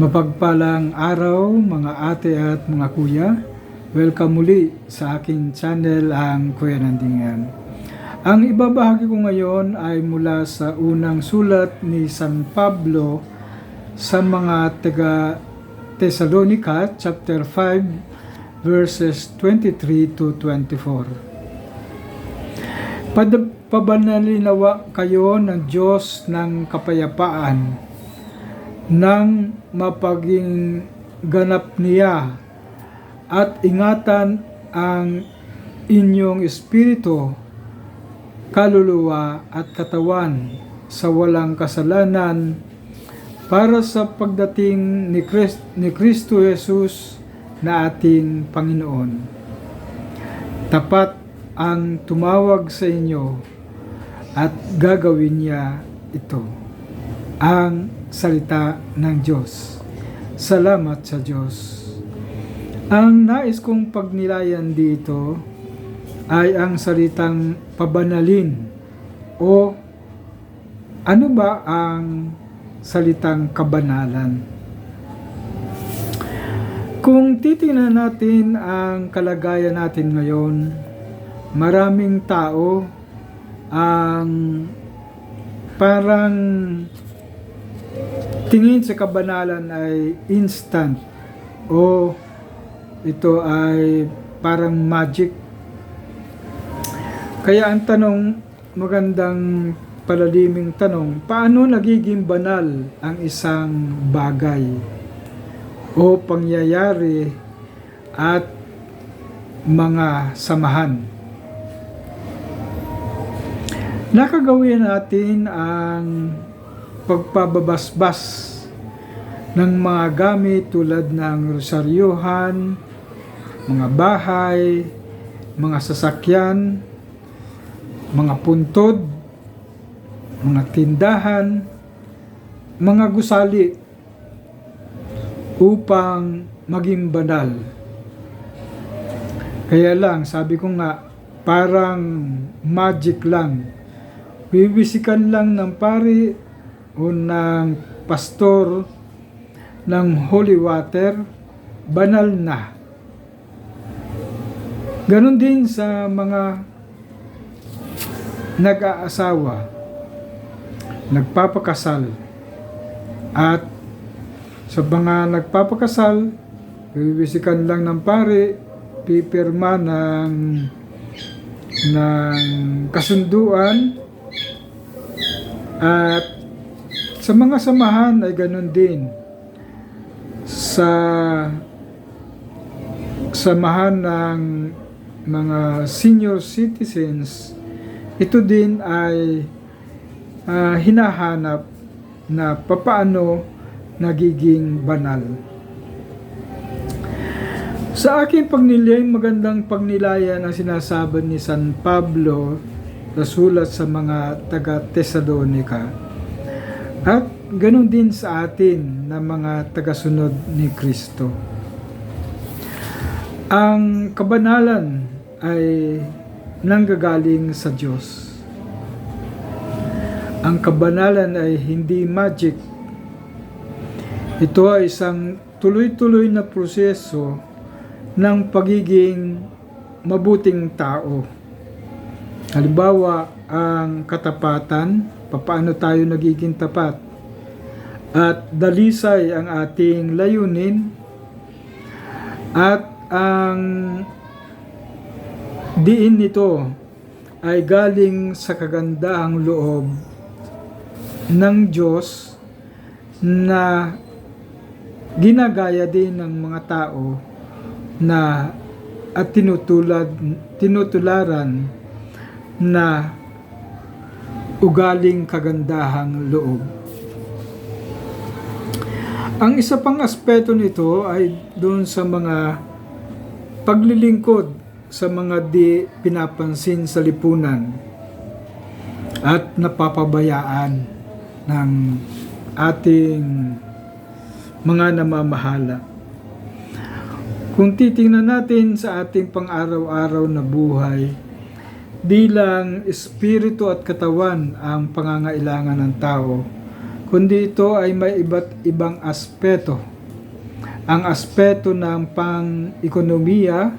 Mapagpalang araw mga ate at mga kuya. Welcome muli sa aking channel ang Kuya Nandingan. Ang ibabahagi ko ngayon ay mula sa unang sulat ni San Pablo sa mga taga Thessalonica chapter 5 verses 23 to 24. Pad- pabanalinawa kayo ng Diyos ng kapayapaan nang mapaging ganap niya at ingatan ang inyong espiritu, kaluluwa at katawan sa walang kasalanan para sa pagdating ni, Christ, ni Kristo Jesus na ating Panginoon. Tapat ang tumawag sa inyo at gagawin niya ito. Ang salita ng Diyos. Salamat sa Diyos. Ang nais kong pagnilayan dito ay ang salitang pabanalin o ano ba ang salitang kabanalan? Kung titingnan natin ang kalagayan natin ngayon, maraming tao ang parang tingin sa kabanalan ay instant o ito ay parang magic. Kaya ang tanong, magandang palaliming tanong, paano nagiging banal ang isang bagay o pangyayari at mga samahan? Nakagawin natin ang pagpababasbas ng mga gamit tulad ng rosaryuhan, mga bahay, mga sasakyan, mga puntod, mga tindahan, mga gusali upang maging banal. Kaya lang, sabi ko nga, parang magic lang. Bibisikan lang ng pari o ng pastor ng holy water, banal na. Ganon din sa mga nag-aasawa, nagpapakasal, at sa mga nagpapakasal, bibisikan lang ng pari, pipirma ng ng kasunduan at sa mga samahan ay ganun din. Sa samahan ng mga senior citizens, ito din ay ah, hinahanap na papaano nagiging banal. Sa aking pagnilay, magandang pagnilayan ang sinasabi ni San Pablo na sulat sa mga taga Thessalonica. At ganun din sa atin na mga tagasunod ni Kristo. Ang kabanalan ay nanggagaling sa Diyos. Ang kabanalan ay hindi magic. Ito ay isang tuloy-tuloy na proseso ng pagiging mabuting tao. Halimbawa, ang katapatan, papaano tayo nagiging tapat. At dalisay ang ating layunin. At ang diin nito ay galing sa kagandahang loob ng Diyos na ginagaya din ng mga tao na at tinutulad tinutularan na ugaling kagandahang loob. Ang isa pang aspeto nito ay doon sa mga paglilingkod sa mga di pinapansin sa lipunan at napapabayaan ng ating mga namamahala. Kung titingnan natin sa ating pang-araw-araw na buhay, di lang espiritu at katawan ang pangangailangan ng tao, kundi ito ay may iba't ibang aspeto. Ang aspeto ng pang-ekonomiya,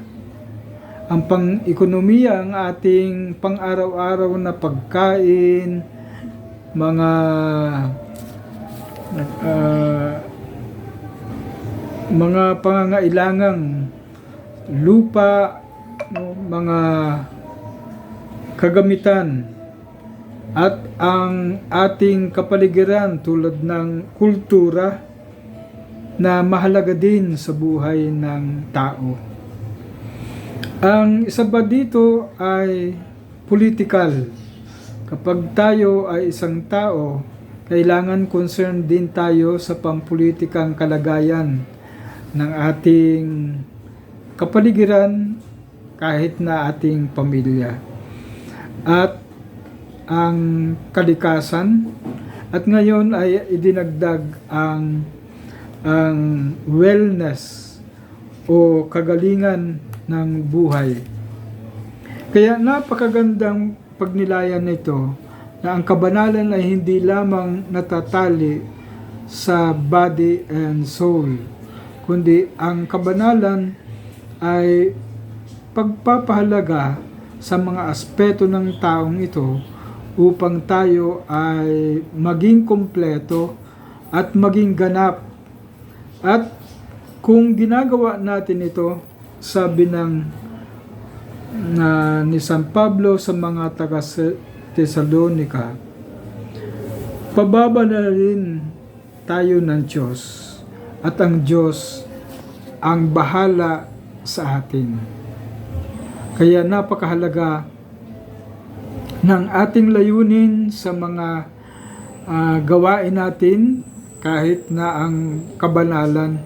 ang pang-ekonomiya ang ating pang-araw-araw na pagkain, mga ah, mga pangangailangang lupa, no, mga kagamitan at ang ating kapaligiran tulad ng kultura na mahalaga din sa buhay ng tao. Ang isa ba dito ay political. Kapag tayo ay isang tao, kailangan concerned din tayo sa pampulitikang kalagayan ng ating kapaligiran kahit na ating pamilya. At ang kalikasan at ngayon ay idinagdag ang ang wellness o kagalingan ng buhay. Kaya napakagandang pagnilayan nito na ang kabanalan ay hindi lamang natatali sa body and soul, kundi ang kabanalan ay pagpapahalaga sa mga aspeto ng taong ito upang tayo ay maging kompleto at maging ganap. At kung ginagawa natin ito, sabi ng na ni San Pablo sa mga taga Thessalonica, pababa na rin tayo ng Diyos at ang Diyos ang bahala sa atin. Kaya napakahalaga ng ating layunin sa mga ah, gawain natin kahit na ang kabanalan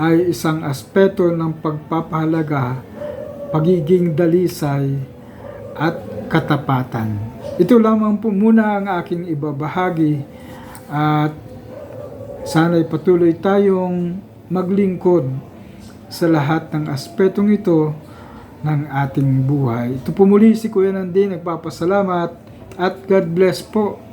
ay isang aspeto ng pagpapahalaga, pagiging dalisay at katapatan. Ito lamang po muna ang aking ibabahagi at sana'y patuloy tayong maglingkod sa lahat ng aspetong ito ng ating buhay. Ito po muli si Kuya Nandi, nagpapasalamat at God bless po